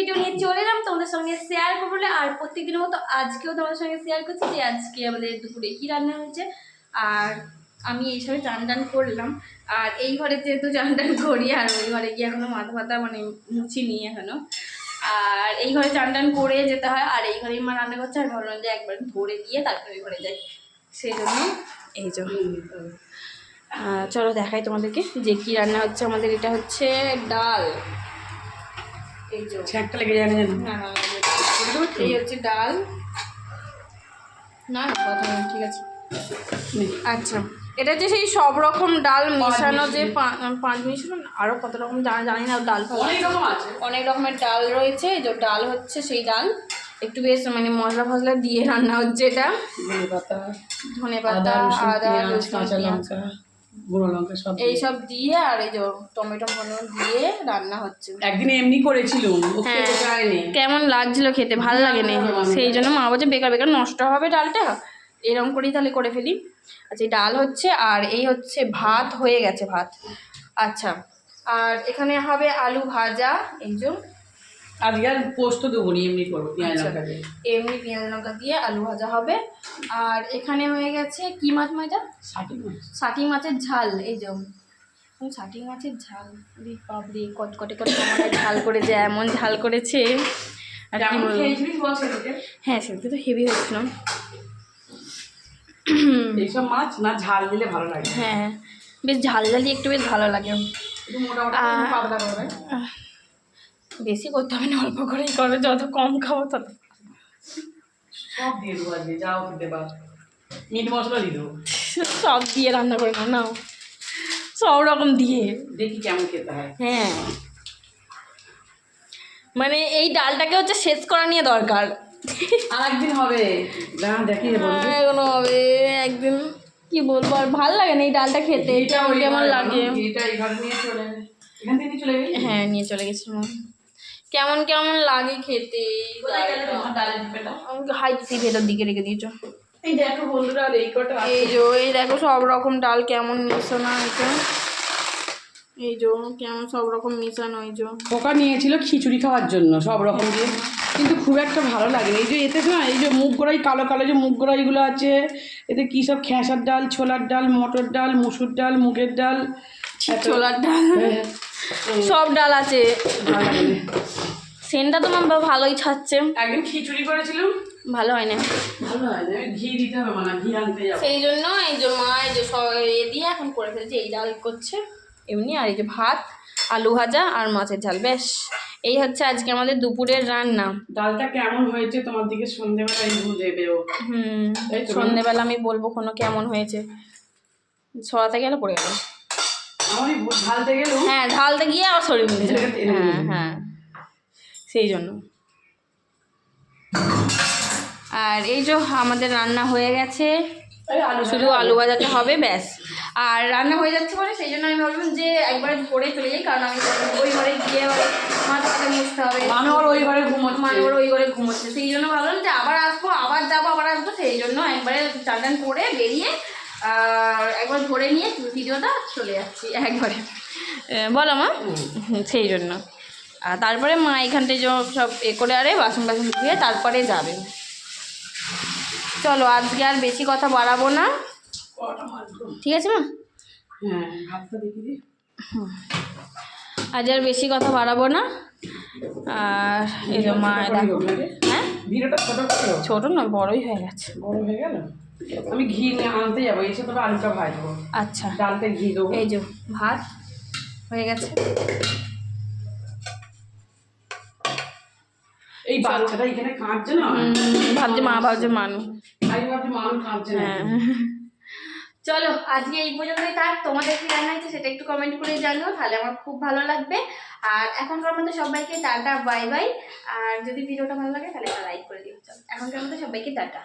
Video নিয়ে চলে এলাম তোমাদের সঙ্গে শেয়ার করব আর প্রত্যেকদিনের মতো আজকেও তোমাদের সঙ্গে শেয়ার করছি যে আজকে আমাদের দুপুরে কী রান্না হয়েছে। আর আমি এইসবে চান টান করলাম। আর এই ঘরে যেহেতু চান টান করি আর ওই ঘরে গিয়ে এখনও মাথা ফাতা মানে মুছিনি এখনও। আর এই ঘরে চান টান করে যেতে হয়। আর এই ঘরেই মা রান্না করছে আর ভাবলাম যে একবার ধরে দিয়ে তারপরে ওই ঘরে যাই। সেই জন্য এই যে। আহ, চলো দেখাই তোমাদেরকে যে কি রান্না হচ্ছে। আমাদের এটা হচ্ছে ডাল। এই যে ছ্যাঁকটা লেগে যায় না জানো। না না এই হচ্ছে ডাল? না কথা নেই ঠিক আছে। আচ্ছা এটা হচ্ছে সেই সব রকম ডাল মেশানো যে পা- পাঁচ মিশানো না, আরও কত রকম জানি জানি না ডাল অনেক রকম আছে। অনেক রকমের ডাল রয়েছে যে ডাল হচ্ছে সেই ডাল। একটু বেশ মানে মশলা ফসলা দিয়ে রান্না হচ্ছে এটা। ধনে পাতা ধনে আদা পাতা রসুন আদা রসুন কাঁচা লঙ্কা। গুঁড়ো লঙ্কা সব দিয়ে। এইসব দিয়ে আর এই যে টমেটো ফটো দিয়ে রান্না হচ্ছে। একদিন এমনি করেছিলুম ও হ্যাঁ। কেমন লাগছিল খেতে ভালো লাগেনি? সেই জন্য মা বলছে বেকার বেকার নষ্ট হবে ডালটা। এরকম করেই তাহলে করে ফেলি। আচ্ছা এই ডাল হচ্ছে আর এই হচ্ছে ভাত হয়ে গেছে ভাত। আচ্ছা আর এখানে হবে আলু ভাজা এই যে। আজকে আর পোস্ত দেবো নি এমনি করব পেঁয়াজ আচ্ছা। লঙ্কা দিয়ে। এমনি পেঁয়াজ লঙ্কা দিয়ে আলু ভাজা হবে। আর এখানে হয়ে গেছে কি মাছ মাছ ষাটি মাছ। ষাটি মাছের ঝাল এই যে ষাটি মাছের ঝাল। রে বাবরে কটকটে করে ঝাল করেছে এমন ঝাল করেছে। আর? হ্যাঁ সেটা তো হেভি হয়েছিল। এইসব মাছ না ঝাল দিলে ভালো লাগে? হ্যাঁ বেশ ঝাল ঝালি একটু বেশ ভালো লাগে। একটু বেশি করতে হবে না অল্প করেই করো যত কম খাব তত। সব দিয়ে দেবো আজকে যাও খেতে পার। মিট মশলা দিয়ে দেবো। সব দিয়ে রান্না করে নাও নাও। সব রকম দিয়ে। দেখি কেমন খেতে হয়। হ্যাঁ। মানে এই ডালটাকে হচ্ছে শেষ করা নিয়ে দরকার। আরেকদিন হবে। না দেখি হ্যাঁ, এখনও হবে। একদিন কি বলব আর ভালো লাগে না এই ডালটা খেতে। এটা কেমন লাগে। এটা নিয়ে চলে। এখান থেকে চলে গেলি? হ্যাঁ নিয়ে চলে গেছিলাম। কেমন কেমন লাগে খেতে? হাই দিছি ভেতর দিকে রেখে দিয়েছ। এই দেখো বন্ধুরা এই কটা এই যে এই দেখো সব রকম ডাল কেমন মিশানো হয়েছে এই যে কেমন সব রকম মিশানো এই যে। পোকা নিয়েছিল খিচুড়ি খাওয়ার জন্য সব রকম দিয়ে। কিন্তু খুব একটা ভালো লাগে এই যে এতে না এই যে মুগ গোড়াই কালো কালো যে মুগ গোড়াইগুলো আছে এতে কী সব খেসার ডাল ছোলার ডাল মটর ডাল মুসুর ডাল মুগের ডাল ছোলার ডাল। হ্যাঁ, সব ডাল আছে। সেন্টটা তো আমার ভালোই ছাড়ছে। একদিন খিচুড়ি করেছিলাম। ভালো হয় না। ভালো হয় না ঘি দিতে হবে মানে ঘি আনতে যাব। সেই জন্য এই যে মা এই যে সব এ দিয়ে এখন করে ফেলছে এই ডাল করছে। এমনি আর এই যে ভাত আলু ভাজা আর মাছের ঝাল বেশ এই হচ্ছে আজকে আমাদের দুপুরের রান্না। ডালটা কেমন হয়েছে তোমার দিকে সন্ধ্যেবেলায় বুঝেবে ও হুম। সন্ধ্যেবেলা আমি বলব কোনো কেমন হয়েছে। ছড়াতে গেলে পড়ে গেল। আমারই ঢালতে হ্যাঁ ঢালতে গিয়ে আবার শরীর হ্যাঁ হ্যাঁ। সেই জন্য। আর এই যে আমাদের রান্না হয়ে গেছে। আলু শুধু আলু ভাজাটা হবে ব্যাস। আর রান্না হয়ে যাচ্ছে মানে সেই জন্য আমি ভাবলাম যে একবার ভোরে চলে যাই কারণ আমি ওই ঘরে গিয়ে আবার মাথা মাথা মুছতে হবে। মানুষ ওই ঘরে ঘুমোচ্ছে। মানুষ ওই ঘরে ঘুমোচ্ছে। সেই জন্য ভাবলাম যে আবার আসব আবার যাব আবার আসব সেই জন্য একবারে চান করে বেরিয়ে আর একবার ধরে নিয়ে ভিডিওটা চলে যাচ্ছি একবারে। বলো মা। সেই জন্য। আর তারপরে মা এখানটায় যে সব এ করে আরে বাসন বাসন ধুয়ে তারপরে যাবে। চলো আজকে আর বেশি কথা বাড়াবো না। ঠিক আছে মা? হ্যাঁ আজ আর বেশি কথা বাড়াবো না। আর এই যে মা দেখো হ্যাঁ ছোট ছোটো না বড়ই হয়ে গেছে। বড় হয়ে গেল? আমি ঘি নিয়ে আনতে যাব এসে তবে আলুটা ভাজবো। আচ্ছা। ডালতে ঘি দেবো। এই যে ভাত হয়ে গেছে। এই বাচ্চাটা এখানে কাঁদছে না? ভাবছে মা ভাবছে মানু। আমি ভাবছি মানুষ কাঁদছে না। হ্যাঁ। চলো আজকে এই পর্যন্তই থাক। তোমাদের কি রান্না হয়েছে সেটা একটু কমেন্ট করে জানিও তাহলে আমার খুব ভালো লাগবে। আর এখনকার মতো সবাইকে টাটা বাই বাই আর যদি ভিডিওটা ভালো লাগে তাহলে একটা লাইক করে দিও। চলো এখনকার মতো সবাইকে টাটা।